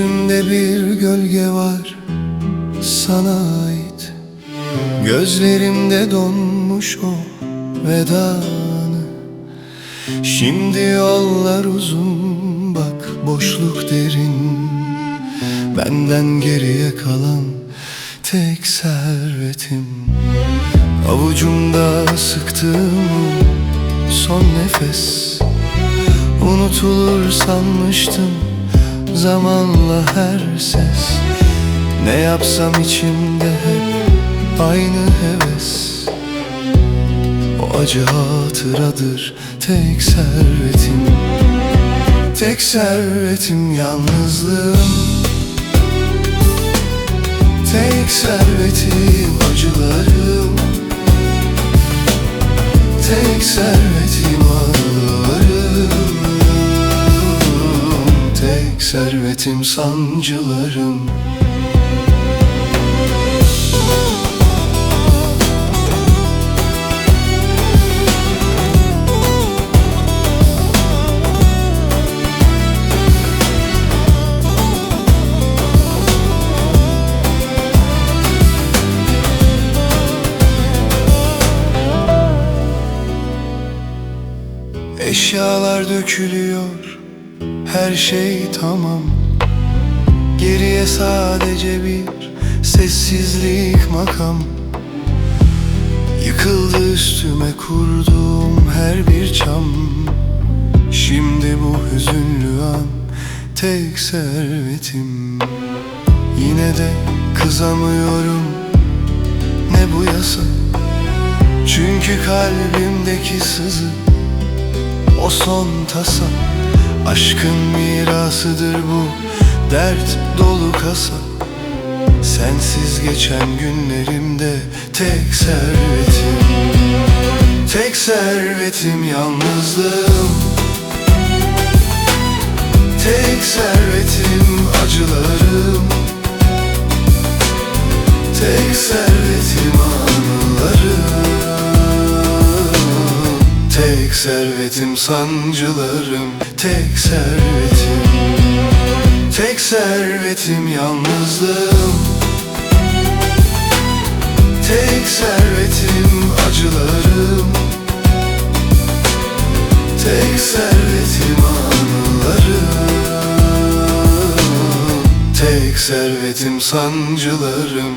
bir gölge var sana ait. Gözlerimde donmuş o vedanı. Şimdi yollar uzun bak boşluk derin. Benden geriye kalan tek servetim. Avucumda sıktığım son nefes. Unutulur sanmıştım zamanla her ses. Ne yapsam içimde hep aynı heves. O acı hatıradır tek servetim. Tek servetim yalnızlığım. Tek servetim acılarım. Tek servetim servetim sancılarım. Eşyalar dökülüyor Her şey tamam. Geriye sadece bir sessizlik makam. Yıkıldı üstüme kurduğum her bir çam. Şimdi bu hüzünlü an tek servetim. Yine de kızamıyorum. Ne bu yasa? Çünkü kalbimdeki sızı o son tasa Aşkın mirasıdır bu dert dolu kasa. Sensiz geçen günlerimde tek servetim Tek servetim yalnızlığım. Tek servetim acılarım. Tek servetim anılarım Tek servetim sancılarım Tek servetim. Tek servetim yalnızlığım. Tek servetim acılarım. Tek servetim anılarım. Tek servetim sancılarım